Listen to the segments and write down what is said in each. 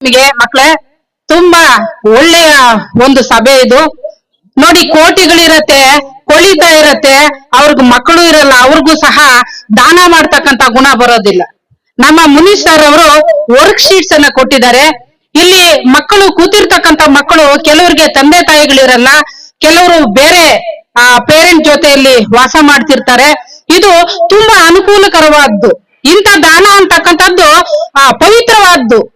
ನಿಮಗೆ ಮಕ್ಳೇ ತುಂಬಾ ಒಳ್ಳೆಯ ಒಂದು ಸಭೆ ಇದು. ನೋಡಿ ಕೋಟಿಗಳಿರತ್ತೆ ಕೊಳಿತಾ ಇರತ್ತೆ ಅವ್ರಿಗ ಮಕ್ಕಳು ಇರಲ್ಲ ಅವ್ರಿಗೂ ಸಹ ದಾನ ಮಾಡ್ತಕ್ಕಂತ ಗುಣ ಬರೋದಿಲ್ಲ. ನಮ್ಮ ಮುನೀಶ್ ಸರ್ ಅವರು ವರ್ಕ್ ಶೀಟ್ಸ್ ಅನ್ನ ಕೊಟ್ಟಿದ್ದಾರೆ. ಇಲ್ಲಿ ಮಕ್ಕಳು ಕೂತಿರ್ತಕ್ಕಂತ ಮಕ್ಕಳು ಕೆಲವರಿಗೆ ತಂದೆ ತಾಯಿಗಳಿರಲ್ಲ ಕೆಲವರು ಬೇರೆ ಆ ಪೇರೆಂಟ್ ಜೊತೆಯಲ್ಲಿ ವಾಸ ಮಾಡ್ತಿರ್ತಾರೆ. ಇದು ತುಂಬಾ ಅನುಕೂಲಕರವಾದ್ದು. ಇಂಥ ದಾನ ಅಂತಕ್ಕಂಥದ್ದು ಆ, ಪವಿತ್ರವಾದ್ದು.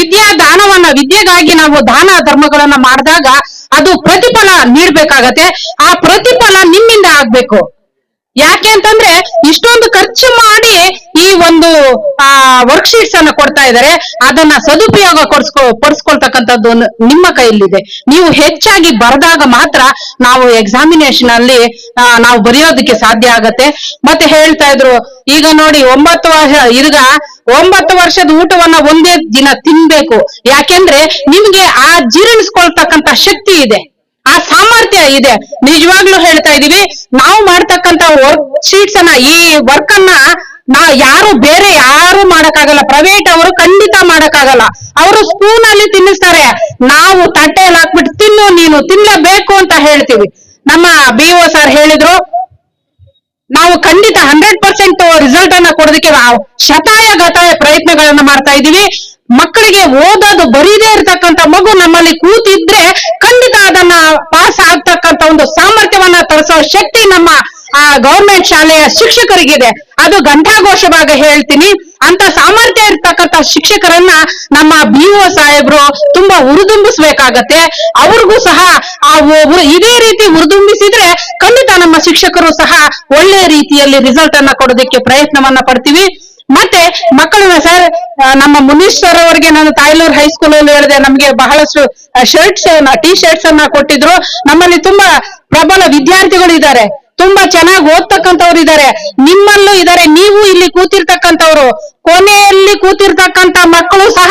ವಿದ್ಯಾ ದಾನವನ್ನ ವಿದ್ಯೆಗಾಗಿ ನಾವು ದಾನ ಧರ್ಮಗಳನ್ನ ಮಾಡಿದಾಗ ಅದು ಪ್ರತಿಫಲ ನೀಡ್ಬೇಕಾಗತ್ತೆ. ಆ ಪ್ರತಿಫಲ ನಿಮ್ಮಿಂದ ಆಗ್ಬೇಕು. ಯಾಕೆ ಅಂತಂದ್ರೆ ಇಷ್ಟೊಂದು ಖರ್ಚು ಮಾಡಿ ಈ ಒಂದು, ಆ ವರ್ಕ್ಶೀಟ್ಸ್ ಅನ್ನ ಕೊಡ್ತಾ ಇದ್ದಾರೆ. ಅದನ್ನ ಸದುಪಯೋಗ ಕೊಡ್ಸ್ಕೊ, ಪಡಿಸ್ಕೊಳ್ತಕ್ಕಂಥದ್ದು ನಿಮ್ಮ ಕೈಯಲ್ಲಿದೆ. ನೀವು ಹೆಚ್ಚಾಗಿ ಬರೆದಾಗ ಮಾತ್ರ ನಾವು ಎಕ್ಸಾಮಿನೇಷನ್ ಅಲ್ಲಿ ನಾವು ಬರೆಯೋದಕ್ಕೆ ಸಾಧ್ಯ ಆಗತ್ತೆ. ಮತ್ತೆ ಹೇಳ್ತಾ ಇದ್ರು, ಈಗ ನೋಡಿ ಒಂಬತ್ತು ವರ್ಷ, ಈಗ ಒಂಬತ್ತು ವರ್ಷದ ಊಟವನ್ನ ಒಂದೇ ದಿನ ತಿನ್ಬೇಕು. ಯಾಕೆಂದ್ರೆ ನಿಮ್ಗೆ ಆ ಜೀರ್ಣಿಸ್ಕೊಳ್ತಕ್ಕಂತ ಶಕ್ತಿ ಇದೆ. ಆ ಸಾಮರ್ಥ್ಯ ಇದೆ. ನಿಜವಾಗ್ಲೂ ಹೇಳ್ತಾ ಇದೀವಿ, ನಾವು ಮಾಡ್ತಕ್ಕಂತ ವರ್ಕ್ ಶೀಟ್ಸ್ ಅನ್ನ, ಈ ವರ್ಕ್ ಅನ್ನ ನಾ ಯಾರು ಬೇರೆ ಯಾರು ಮಾಡಕ್ಕಾಗಲ್ಲ. ಪ್ರೈವೇಟ್ ಅವರು ಖಂಡಿತ ಮಾಡಕ್ಕಾಗಲ್ಲ. ಅವರು ಸ್ಪೂನ್ ಅಲ್ಲಿ ತಿನ್ನಿಸ್ತಾರೆ. ನಾವು ತಟ್ಟೆಯಲ್ಲಿ ಹಾಕ್ಬಿಟ್ಟು ತಿನ್ನು, ನೀನು ತಿನ್ಲೇಬೇಕು ಅಂತ ಹೇಳ್ತೀವಿ. ನಮ್ಮ ಬಿ ಓ ಸರ್ ಹೇಳಿದ್ರು, ನಾವು ಖಂಡಿತ ಹಂಡ್ರೆಡ್ ಪರ್ಸೆಂಟ್ ರಿಸಲ್ಟ್ ಅನ್ನ ಕೊಡೋದಕ್ಕೆ ಶತಾಯ ಗತಾಯ ಪ್ರಯತ್ನಗಳನ್ನ ಮಾಡ್ತಾ ಇದೀವಿ. ಮಕ್ಕಳಿಗೆ ಓದೋದು ಬರೀದೇ ಇರ್ತಕ್ಕಂತ ಮಗು ನಮ್ಮಲ್ಲಿ ಕೂತಿದ್ರೆ ಪಾಸ್ ಆಗ್ತಕ್ಕಂತ ಒಂದು ಸಾಮರ್ಥ್ಯವನ್ನ ತರಿಸೋ ಶಕ್ತಿ ನಮ್ಮ, ಆ ಗೌರ್ಮೆಂಟ್ ಶಾಲೆಯ ಶಿಕ್ಷಕರಿಗಿದೆ. ಅದು ಘಂಟಾಘೋಷವಾಗ ಹೇಳ್ತೀನಿ. ಅಂತ ಸಾಮರ್ಥ್ಯ ಇರ್ತಕ್ಕಂತ ಶಿಕ್ಷಕರನ್ನ ನಮ್ಮ ಬಿ ಒ ಸಾಹೇಬ್ರು ತುಂಬಾ ಹುರಿದುಂಬಿಸ್ಬೇಕಾಗತ್ತೆ. ಅವ್ರಿಗೂ ಸಹ ಆ ಇದೇ ರೀತಿ ಹುರಿದುಂಬಿಸಿದ್ರೆ ಖಂಡಿತ ನಮ್ಮ ಶಿಕ್ಷಕರು ಸಹ ಒಳ್ಳೆ ರೀತಿಯಲ್ಲಿ ರಿಸಲ್ಟ್ ಅನ್ನ ಕೊಡೋದಕ್ಕೆ ಪ್ರಯತ್ನವನ್ನ ಪಡ್ತೀವಿ. ಮತ್ತೆ ಮಕ್ಕಳನ್ನ ಸರ್ ನಮ್ಮ ಮುನೀಶ್ ಸರ್ ಅವರಿಗೆ ನಾನು ತಾಯ್ಲೂರ್ ಹೈಸ್ಕೂಲ್ ಅಲ್ಲಿ ಹೇಳಿದೆ, ನಮ್ಗೆ ಬಹಳಷ್ಟು ಶರ್ಟ್ಸ್ ಟಿ ಶರ್ಟ್ಸ್ ಅನ್ನ ಕೊಟ್ಟಿದ್ರು. ನಮ್ಮಲ್ಲಿ ತುಂಬಾ ಪ್ರಬಲ ವಿದ್ಯಾರ್ಥಿಗಳು ಇದ್ದಾರೆ. ತುಂಬಾ ಚೆನ್ನಾಗಿ ಓದ್ತಕ್ಕಂಥವ್ರು ಇದ್ದಾರೆ. ನಿಮ್ಮಲ್ಲೂ ಇದ್ದಾರೆ. ನೀವು ಇಲ್ಲಿ ಕೂತಿರ್ತಕ್ಕಂಥವ್ರು. ಕೊನೆಯಲ್ಲಿ ಕೂತಿರ್ತಕ್ಕಂಥ ಮಕ್ಕಳು ಸಹ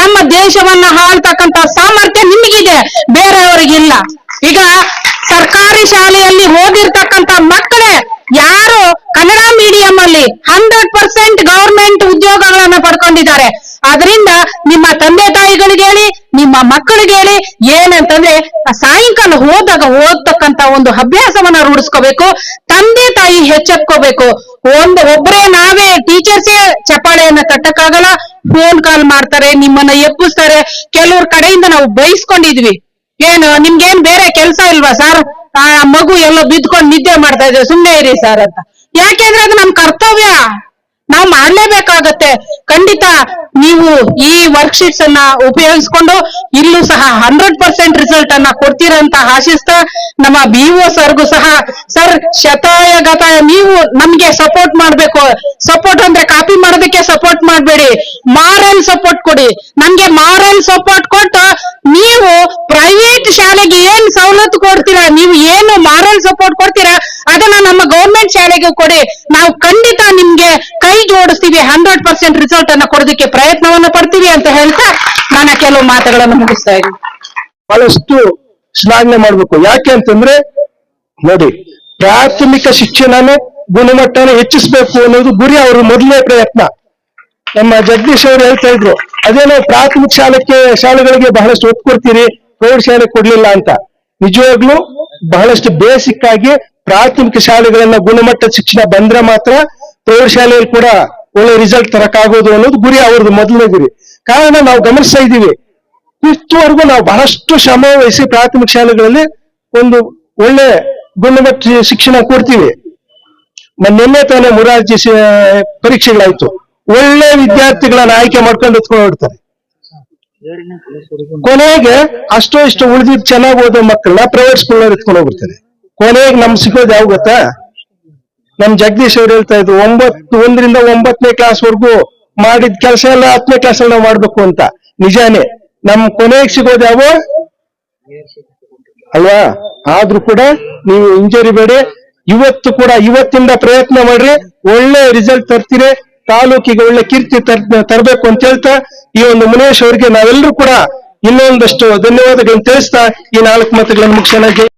ನಮ್ಮ ದೇಶವನ್ನ ಹಾಳ್ತಕ್ಕಂತ ಸಾಮರ್ಥ್ಯ ನಿಮಗಿದೆ. ಬೇರೆಯವರಿಗಿಲ್ಲ. ಈಗ ಸರ್ಕಾರಿ ಶಾಲೆಯಲ್ಲಿ ಓದಿರ್ತಕ್ಕಂಥ ಮಕ್ಕಳೇ ಯಾರು ಕನ್ನಡ ಮೀಡಿಯಂ ಅಲ್ಲಿ ಹಂಡ್ರೆಡ್ ಪರ್ಸೆಂಟ್ ಗವರ್ಮೆಂಟ್ ಉದ್ಯೋಗಗಳನ್ನ ಪಡ್ಕೊಂಡಿದ್ದಾರೆ. ಅದರಿಂದ ನಿಮ್ಮ ತಂದೆ ತಾಯಿಗಳಿಗೆ ಹೇಳಿ, ನಿಮ್ಮ ಮಕ್ಕಳಿಗೆ ಹೇಳಿ, ಏನಂತಂದ್ರೆ ಸಾಯಂಕಾಲ ಹೋದಾಗ ಓದ್ತಕ್ಕಂತ ಒಂದು ಅಭ್ಯಾಸವನ್ನ ರೂಢಿಸ್ಕೋಬೇಕು, ತಂದೆ ತಾಯಿ ಹೆಚ್ಚೆತ್ಕೋಬೇಕು ಒಂದು ಒಬ್ಬರೇ ನಾವೇ ಟೀಚರ್ಸೇ ಚಪ್ಪಾಳೆಯನ್ನ ತಟ್ಟಕ್ಕಾಗಲ್ಲ ಫೋನ್ ಕಾಲ್ ಮಾಡ್ತಾರೆ, ನಿಮ್ಮನ್ನ ಎಪ್ಪಿಸ್ತಾರೆ ಕೆಲವ್ರ ಕಡೆಯಿಂದ ನಾವು ಬೈಸ್ಕೊಂಡಿದ್ವಿ. ಏನು, ನಿಮ್ಗೇನ್ ಬೇರೆ ಕೆಲಸ ಇಲ್ವಾ ಸರ್? ಆ ಮಗು ಎಲ್ಲೋ ಬಿದ್ಕೊಂಡು ನಿದ್ದೆ ಮಾಡ್ತಾ ಇದೆ, ಸುಮ್ನೆ ಇರಿ ಸರ್ ಅಂತ. ಯಾಕೆಂದ್ರೆ ಅದು ನಮ್ ಕರ್ತವ್ಯ. ನಾವು ಮಾಡ್ಲೇಬೇಕಾಗತ್ತೆ. ಖಂಡಿತ ನೀವು ಈ ವರ್ಕ್ಶೀಟ್ಸ್ ಅನ್ನ ಉಪಯೋಗಿಸ್ಕೊಂಡು ಇಲ್ಲೂ ಸಹ ಹಂಡ್ರೆಡ್ ಪರ್ಸೆಂಟ್ ರಿಸಲ್ಟ್ ಅನ್ನ ಕೊಡ್ತೀರಂತ ಆಶಿಸ್ತಾ ನಮ್ಮ ಬಿ ಒ ಸರ್ಗೂ ಸಹ, ಸರ್, ಶತಾಯ ಗತಾಯ ನೀವು ನಮ್ಗೆ ಸಪೋರ್ಟ್ ಮಾಡ್ಬೇಕು. ಸಪೋರ್ಟ್ ಅಂದ್ರೆ ಕಾಪಿ ಮಾಡೋದಕ್ಕೆ ಸಪೋರ್ಟ್ ಮಾಡ್ಬೇಡಿ. ಮಾರಲ್ ಸಪೋರ್ಟ್ ಕೊಡಿ. ನಮ್ಗೆ ಮಾರಲ್ ಸಪೋರ್ಟ್ ಕೊಟ್ಟು ನೀವು ಪ್ರೈವೇಟ್ ಶಾಲೆಗೆ ಏನ್ ಸವಲತ್ತು ಕೊಡ್ತೀರಾ? ನೀವು ಏನು ಮಾರಲ್ ಸಪೋರ್ಟ್ ಕೊಡ್ತೀರಾ? ಶಾಲೆಗೆ ಕೊಡಿ. ನಾವು ಖಂಡಿತ ನಿಮ್ಗೆ ಕೈ ಜೋಡಿಸ್ತೀವಿ ಹಂಡ್ರೆಡ್ ಪರ್ಸೆಂಟ್ ರಿಸಲ್ಟ್ ಅನ್ನ ಕೊಡೋದಕ್ಕೆ ಪ್ರಯತ್ನವನ್ನ ಪಡ್ತೀವಿ ಅಂತ ಹೇಳ್ತಾ ನಾನು ಕೆಲವು ಮಾತುಗಳನ್ನು ಮುಗಿಸ್ತಾ ಇದ್ದೀನಿ. ಬಹಳಷ್ಟು ಶ್ಲಾಘನೆ ಮಾಡ್ಬೇಕು. ಯಾಕೆ ಅಂತಂದ್ರೆ, ನೋಡಿ, ಪ್ರಾಥಮಿಕ ಶಿಕ್ಷಣನ ಗುಣಮಟ್ಟನ ಹೆಚ್ಚಿಸಬೇಕು ಅನ್ನೋದು ಗುರಿ ಅವರು ಮೊದಲನೇ ಪ್ರಯತ್ನ. ನಮ್ಮ ಜಗದೀಶ್ ಅವರು ಹೇಳ್ತಾ ಇದ್ರು, ಅದೇನೋ ಪ್ರಾಥಮಿಕ ಶಾಲೆಗೆ ಶಾಲೆಗಳಿಗೆ ಬಹಳಷ್ಟು ಒತ್ತು ಕೊಡ್ತೀರಿ ಪ್ರೌಢ ಶಾಲೆ ಕೊಡ್ಲಿಲ್ಲ ಅಂತ. ನಿಜವಾಗ್ಲೂ ಬಹಳಷ್ಟು ಬೇಸಿಕ್ ಆಗಿ ಪ್ರಾಥಮಿಕ ಶಾಲೆಗಳನ್ನ ಗುಣಮಟ್ಟ ಶಿಕ್ಷಣ ಬಂದ್ರೆ ಮಾತ್ರ ಪ್ರೌಢಶಾಲೆಯಲ್ಲಿ ಕೂಡ ಒಳ್ಳೆ ರಿಸಲ್ಟ್ ತರಕಾಗೋದು ಅನ್ನೋದು ಗುರಿ ಅವ್ರದ್ದು ಮೊದಲನೇ ಗುರಿ ಕಾರಣ ನಾವು ಗಮನಿಸ್ತಾ ಇದ್ದೀವಿ, ಇಷ್ಟುವರೆಗೂ ನಾವು ಬಹಳಷ್ಟು ಶ್ರಮ ವಹಿಸಿ ಪ್ರಾಥಮಿಕ ಶಾಲೆಗಳಲ್ಲಿ ಒಂದು ಒಳ್ಳೆ ಗುಣಮಟ್ಟ ಶಿಕ್ಷಣ ಕೊಡ್ತೀವಿ. ನಿನ್ನೆ ತಾನೇ ಮುರಾರ್ಜಿ ಪರೀಕ್ಷೆಗಳಾಯ್ತು. ಒಳ್ಳೆ ವಿದ್ಯಾರ್ಥಿಗಳನ್ನ ಆಯ್ಕೆ ಮಾಡ್ಕೊಂಡು ಹೋಗ್ತಾರೆ ಕೊನೆಗೆ ಅಷ್ಟೋ ಇಷ್ಟು ಉಳಿದಿದ್ದು ಚೆನ್ನಾಗಿ ಓದೋ ಮಕ್ಕಳನ್ನ ಪ್ರೈವೇಟ್ ಸ್ಕೂಲ್ ಎತ್ಕೊಂಡು ಹೋಗ್ಬಿಡ್ತಾರೆ. ಕೊನೆಗೆ ನಮ್ ಸಿಗೋದು ಯಾವ ಗೊತ್ತಾ? ನಮ್ ಜಗದೀಶ್ ಅವ್ರು ಹೇಳ್ತಾ ಇದ್ರು, ಒಂಬತ್ತು, ಒಂದರಿಂದ ಒಂಬತ್ತನೇ ಕ್ಲಾಸ್ ವರ್ಗು ಮಾಡಿದ ಕೆಲಸ ಎಲ್ಲ ಹತ್ತನೇ ಕ್ಲಾಸ್ ಅಲ್ಲಿ ನಾವು ಮಾಡ್ಬೇಕು ಅಂತ. ನಿಜಾನೇ, ನಮ್ ಕೊನೆಗೆ ಸಿಗೋದು ಯಾವ ಅಲ್ವಾ? ಆದ್ರೂ ಕೂಡ ನೀವು ಇಂಜರಿ ಬೇಡಿ. ಇವತ್ತು ಕೂಡ ಇವತ್ತಿಂದ ಪ್ರಯತ್ನ ಮಾಡ್ರಿ. ಒಳ್ಳೆ ರಿಸಲ್ಟ್ ತರ್ತೀರಿ. ತಾಲೂಕಿಗೆ ಒಳ್ಳೆ ಕೀರ್ತಿ ತರ್, ತರಬೇಕು ಅಂತ ಹೇಳ್ತಾ ಈ ಒಂದು ಮುನೇಶ್ ಅವರಿಗೆ ನಾವೆಲ್ಲರೂ ಕೂಡ ಇನ್ನೊಂದಷ್ಟು ಧನ್ಯವಾದಗಳನ್ನು ತಿಳಿಸ್ತಾ ಈ ನಾಲ್ಕು ಮತಗಳನ್ನು ಜೈ-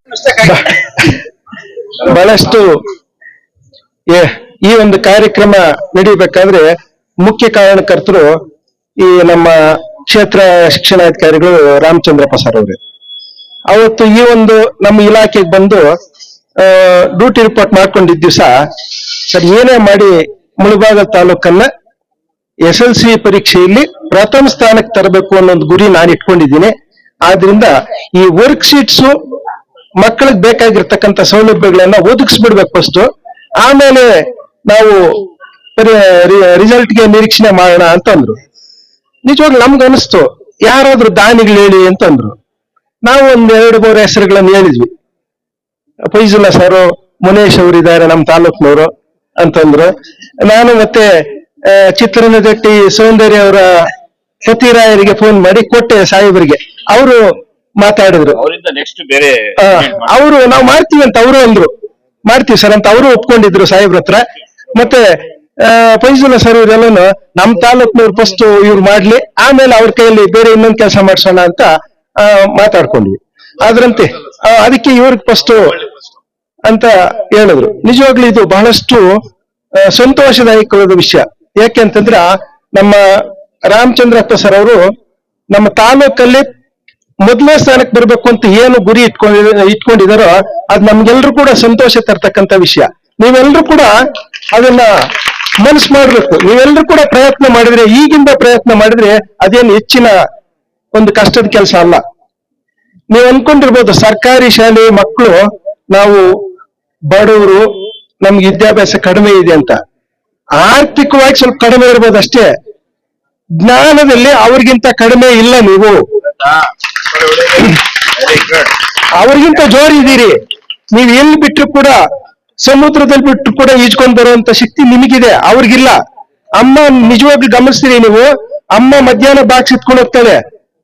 ಬಹಳಷ್ಟು ಈ ಒಂದು ಕಾರ್ಯಕ್ರಮ ನಡೀಬೇಕಾದ್ರೆ ಮುಖ್ಯ ಕಾರಣಕರ್ತರು ಈ ನಮ್ಮ ಕ್ಷೇತ್ರ ಶಿಕ್ಷಣಾಧಿಕಾರಿಗಳು ರಾಮಚಂದ್ರಪ್ಪ ಸರ್ ಅವರು. ಅವತ್ತು ಈ ಒಂದು ನಮ್ಮ ಇಲಾಖೆಗೆ ಬಂದು ಡ್ಯೂಟಿ ರಿಪೋರ್ಟ್ ಮಾಡ್ಕೊಂಡಿದ್ದ ದಿವಸ ಸರ್, ಏನೇ ಮಾಡಿ ಮುಳಬಾಗ ತಾಲೂಕನ್ನ ಎಸ್ ಎಲ್ ಸಿ ಪರೀಕ್ಷೆಯಲ್ಲಿ ಪ್ರಥಮ ಸ್ಥಾನಕ್ಕೆ ತರಬೇಕು ಅನ್ನೋ ಒಂದು ಗುರಿ ನಾನು ಇಟ್ಕೊಂಡಿದ್ದೀನಿ ಆದ್ರಿಂದ ಈ ವರ್ಕ್ ಶೀಟ್ಸ್ ಮಕ್ಕಳಿಗೆ ಬೇಕಾಗಿರ್ತಕ್ಕಂಥ ಸೌಲಭ್ಯಗಳನ್ನ ಒದಗಿಸ್ಬಿಡ್ಬೇಕು ಫಸ್ಟ್ ಆಮೇಲೆ ನಾವು ರಿಸಲ್ಟ್ಗೆ ನಿರೀಕ್ಷಣೆ ಮಾಡೋಣ ಅಂತಂದ್ರು. ನಿಜವಾಗ್ಲೂ ನಮ್ಗೆ ಅನಿಸ್ತು, ಯಾರಾದ್ರೂ ದಾನಿಗಳು ಹೇಳಿ ಅಂತಂದ್ರು. ನಾವು ಒಂದ್ ಎರಡು, ಮೂರು ಹೆಸರುಗಳನ್ನು ಹೇಳಿದ್ವಿ. ಫೈಜುಲ್ಲಾ ಸರ್, ಮುನೇಶ್ ಅವರು ಇದ್ದಾರೆ ನಮ್ಮ ತಾಲೂಕ್ನವರು ಅಂತಂದ್ರು. ನಾನು ಮತ್ತೆ ಚಿತ್ರನದಟ್ಟಿ ಸೌಂದರ್ಯ ಅವರ ಸತಿರಾಯರಿಗೆ ಫೋನ್ ಮಾಡಿ ಕೊಟ್ಟೆ ಸಾಹೇಬರಿಗೆ. ಅವರು ಮಾತಾಡಿದ್ರು. ನೆಕ್ಸ್ಟ್ ಬೇರೆ ಅವರು ನಾವು ಮಾಡ್ತೀವಿ ಅಂತ ಅವರು ಅಂದ್ರು. ಮಾಡ್ತೀವಿ ಸರ್ ಅಂತ ಅವರು ಒಪ್ಕೊಂಡಿದ್ರು ಸಾಹೇಬ್ರ ಹತ್ರ. ಮತ್ತೆ ಫೈಜುಲ್ಲಾ ಸರ್ ಇವರೆಲ್ಲನು ನಮ್ ತಾಲೂಕ್ನವ್ರು ಫಸ್ಟ್ ಇವ್ರು ಮಾಡ್ಲಿ ಆಮೇಲೆ ಅವ್ರ ಕೈಯಲ್ಲಿ ಬೇರೆ ಇನ್ನೊಂದ್ ಕೆಲಸ ಮಾಡ್ಸೋಣ ಅಂತ ಆ, ಮಾತಾಡ್ಕೊಂಡ್ವಿ. ಅದ್ರಂತೆ ಅದಕ್ಕೆ ಇವ್ರಿಗೆ ಫಸ್ಟ್ ಅಂತ ಹೇಳಿದ್ರು. ನಿಜವಾಗ್ಲೂ ಇದು ಬಹಳಷ್ಟು ಸಂತೋಷದಾಯಕವಾದ ವಿಷಯ. ಯಾಕೆ ಅಂತಂದ್ರ ನಮ್ಮ ರಾಮಚಂದ್ರಪ್ಪ ಸರ್ ಅವರು ನಮ್ಮ ತಾಲೂಕಲ್ಲಿ ಮೊದಲನೇ ಸ್ಥಾನಕ್ಕೆ ಬರಬೇಕು ಅಂತ ಏನು ಗುರಿ ಇಟ್ಕೊಂಡಿ, ಇಟ್ಕೊಂಡಿದಾರೋ ಅದ್ ನಮ್ಗೆಲ್ರು ಕೂಡ ಸಂತೋಷ ತರ್ತಕ್ಕಂಥ ವಿಷಯ. ನೀವೆಲ್ಲರೂ ಕೂಡ ಅದನ್ನ ಮನಸ್ಸು ಮಾಡ್ಬೇಕು. ನೀವೆಲ್ರೂ ಕೂಡ ಪ್ರಯತ್ನ ಮಾಡಿದ್ರೆ, ಈಗಿಂದ ಪ್ರಯತ್ನ ಮಾಡಿದ್ರೆ ಅದೇನು ಹೆಚ್ಚಿನ ಒಂದು ಕಷ್ಟದ ಕೆಲಸ ಅಲ್ಲ. ನೀವು ಅನ್ಕೊಂಡಿರ್ಬೋದು ಸರ್ಕಾರಿ ಶಾಲೆ ಮಕ್ಕಳು ನಾವು ಬಡವರು, ನಮ್ಗೆ ವಿದ್ಯಾಭ್ಯಾಸ ಕಡಿಮೆ ಇದೆ ಅಂತ. ಆರ್ಥಿಕವಾಗಿ ಸ್ವಲ್ಪ ಕಡಿಮೆ ಇರ್ಬೋದು ಅಷ್ಟೇ. ಜ್ಞಾನದಲ್ಲಿ ಅವ್ರಿಗಿಂತ ಕಡಿಮೆ ಇಲ್ಲ ನೀವು. ಅವ್ರಿಗಿಂತ ಜೋರ್ ಇದ್ದೀರಿ. ನೀವು ಎಲ್ಲಿ ಬಿಟ್ಟರು ಕೂಡ, ಸಮುದ್ರದಲ್ಲಿ ಬಿಟ್ಟು ಕೂಡ ಈಜ್ಕೊಂಡ್ ಬರುವಂತ ಶಕ್ತಿ ನಿಮಗಿದೆ, ಅವ್ರಿಗಿಲ್ಲ. ಅಮ್ಮ, ನಿಜವಾಗ್ಲೂ ಗಮನಿಸ್ತೀರಿ ನೀವು, ಅಮ್ಮ ಮಧ್ಯಾಹ್ನ ಬಾಕ್ಸ್ ಇತ್ಕೊಂಡು ಹೋಗ್ತಾಳೆ,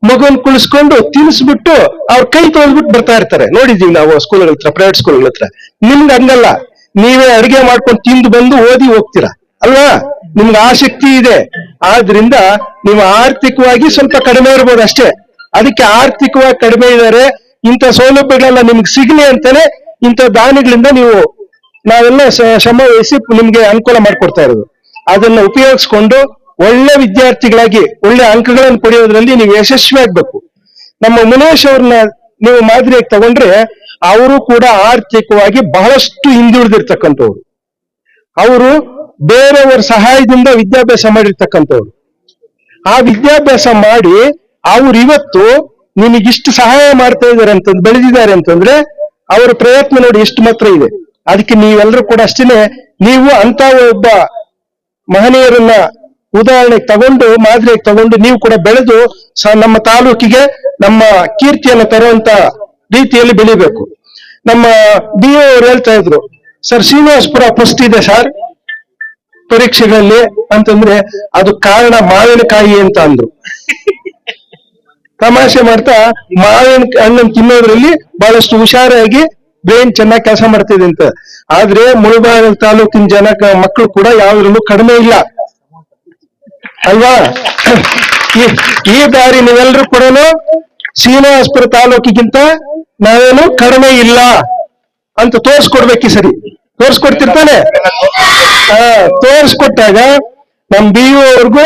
ಮಗುನ್ ಕುಳಿಸ್ಕೊಂಡು ತಿನ್ಸ್ಬಿಟ್ಟು ಅವ್ರ ಕೈ ತೊಳೆದ್ಬಿಟ್ಟು ಬರ್ತಾ ಇರ್ತಾರೆ. ನೋಡಿದೀವಿ ನಾವು ಸ್ಕೂಲ್ಗಳ ಹತ್ರ ಪ್ರೈವೇಟ್ ಸ್ಕೂಲ್ಗಳ ಹತ್ರ. ನಿಮ್ಗೆ ಹಂಗಲ್ಲ, ನೀವೇ ಅಡಿಗೆ ಮಾಡ್ಕೊಂಡು ತಿಂದು ಬಂದು ಓದಿ ಹೋಗ್ತೀರಾ? ಅಲ್ವಾ? ನಿಮ್ಗೆ ಆ ಶಕ್ತಿ ಇದೆ. ಆದ್ರಿಂದ ನೀವು ಆರ್ಥಿಕವಾಗಿ ಸ್ವಲ್ಪ ಕಡಿಮೆ ಇರ್ಬೋದು ಅಷ್ಟೇ. ಅದಕ್ಕೆ ಆರ್ಥಿಕವಾಗಿ ಕಡಿಮೆ ಇದ್ದಾರೆ. ಇಂಥ ಸೌಲಭ್ಯಗಳೆಲ್ಲ ನಿಮ್ಗೆ ಸಿಗ್ಲಿ ಅಂತಾನೆ ಇಂಥ ದಾನಿಗಳಿಂದ ನೀವು ನಾವೆಲ್ಲ ಶ್ರಮ ವಹಿಸಿ ನಿಮ್ಗೆ ಅನುಕೂಲ ಮಾಡ್ಕೊಡ್ತಾ ಇರೋದು. ಅದನ್ನ ಉಪಯೋಗಿಸ್ಕೊಂಡು ಒಳ್ಳೆ ವಿದ್ಯಾರ್ಥಿಗಳಾಗಿ, ಒಳ್ಳೆ ಅಂಕಗಳನ್ನು ಪಡೆಯೋದ್ರಲ್ಲಿ ನೀವು ಯಶಸ್ವಿ ಆಗ್ಬೇಕು. ನಮ್ಮ ಮುನೇಶ್ ಅವ್ರನ್ನ ನೀವು ಮಾದರಿಯಾಗಿ ತಗೊಂಡ್ರೆ ಅವರು ಕೂಡ ಆರ್ಥಿಕವಾಗಿ ಬಹಳಷ್ಟು ಹಿಂದುಳಿದಿರ್ತಕ್ಕಂಥವ್ರು. ಅವರು ಬೇರೆಯವರ ಸಹಾಯದಿಂದ ವಿದ್ಯಾಭ್ಯಾಸ ಮಾಡಿರ್ತಕ್ಕಂಥವ್ರು. ಆ ವಿದ್ಯಾಭ್ಯಾಸ ಮಾಡಿ ಅವ್ರು ಇವತ್ತು ನಿಮಗಿಷ್ಟು ಸಹಾಯ ಮಾಡ್ತಾ ಇದ್ದಾರೆ ಅಂತ, ಬೆಳೆದಿದ್ದಾರೆ ಅಂತಂದ್ರೆ ಅವರ ಪ್ರಯತ್ನ ನೋಡಿ ಎಷ್ಟು ಮಾತ್ರ ಇದೆ. ಅದಕ್ಕೆ ನೀವೆಲ್ಲರೂ ಕೂಡ ಅಷ್ಟೇನೆ, ನೀವು ಅಂತ ಒಬ್ಬ ಮಹನೀಯರನ್ನ ಉದಾಹರಣೆಗೆ ತಗೊಂಡು, ಮಾದರಿಯಾಗಿ ತಗೊಂಡು ನೀವು ಕೂಡ ಬೆಳೆದು ನಮ್ಮ ತಾಲೂಕಿಗೆ ನಮ್ಮ ಕೀರ್ತಿಯನ್ನು ತರುವಂತ ರೀತಿಯಲ್ಲಿ ಬೆಳಿಬೇಕು. ನಮ್ಮ ಬಿ ಅವರು ಹೇಳ್ತಾ ಇದ್ರು, ಸರ್, ಶ್ರೀನಿವಾಸಪುರ ಫಸ್ಟ್ ಇದೆ ಸರ್ ಪರೀಕ್ಷೆಗಳಲ್ಲಿ. ಅಂತಂದ್ರೆ, ಅದು ಕಾರಣ ಮಾವಿನಕಾಯಿ ಅಂತ ಅಂದ್ರು. ತಮಾಷೆ ಮಾಡ್ತಾ ಮಾವಿನ ಹಣ್ಣನ್ನು ತಿನ್ನೋದ್ರಲ್ಲಿ ಬಹಳಷ್ಟು ಹುಷಾರಾಗಿ ಬ್ರೈನ್ ಚೆನ್ನಾಗಿ ಕೆಲಸ ಮಾಡ್ತಿದೆ ಅಂತ. ಆದ್ರೆ ಮುಳಬಾಗ ತಾಲೂಕಿನ ಜನ ಮಕ್ಕಳು ಕೂಡ ಯಾವ್ದ್ರಲ್ಲೂ ಕಡಿಮೆ ಇಲ್ಲ. ಅಲ್ವಾ? ಈ- ಬಾರಿ ನೀವೆಲ್ಲರೂ ಕೂಡ ಶ್ರೀನಿವಾಸಪುರ ತಾಲೂಕಿಗಿಂತ ನಾವೇನು ಕಡಿಮೆ ಇಲ್ಲ ಅಂತ ತೋರಿಸ್ಕೊಡ್ಬೇಕು ಈ ಸರಿ. ತೋರಿಸ್ಕೊಡ್ತಿರ್ತಾನೆ? ತೋರಿಸ್ಕೊಟ್ಟಾಗ ನಮ್ ಬಿ ಅವ್ರಿಗೂ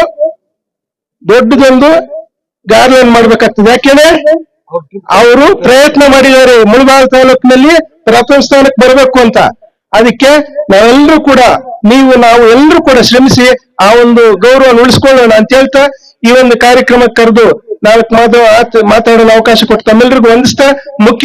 ದೊಡ್ಡದೊಂದು ಗಾರ್ಲನ್ ಮಾಡ್ಬೇಕಾಗ್ತದೆ? ಯಾಕೆಂದ್ರೆ ಅವರು ಪ್ರಯತ್ನ ಮಾಡಿದ್ದಾರೆ. ಮುಳಬಾಗ ತಾಲೂಕಿನಲ್ಲಿ ಪ್ರಥಮ ಸ್ಥಾನಕ್ಕೆ ಬರಬೇಕು ಅಂತ. ಅದಕ್ಕೆ ನಾವೆಲ್ಲರೂ ಕೂಡ, ನೀವು, ನಾವು ಎಲ್ಲರೂ ಕೂಡ ಶ್ರಮಿಸಿ ಆ ಒಂದು ಗೌರವ ಉಳಿಸ್ಕೊಳ್ಳೋಣ ಅಂತ ಹೇಳ್ತಾ ಈ ಒಂದು ಕಾರ್ಯಕ್ರಮಕ್ಕೆ ಕರೆದು ನಾಲ್ಕು ಮಾತು ಮಾತಾಡಲು ಅವಕಾಶ ಕೊಟ್ಟು ತಮ್ಮೆಲ್ಲರಿಗೂ ವಂದಿಸ್ತಾ ಮುಖ್ಯ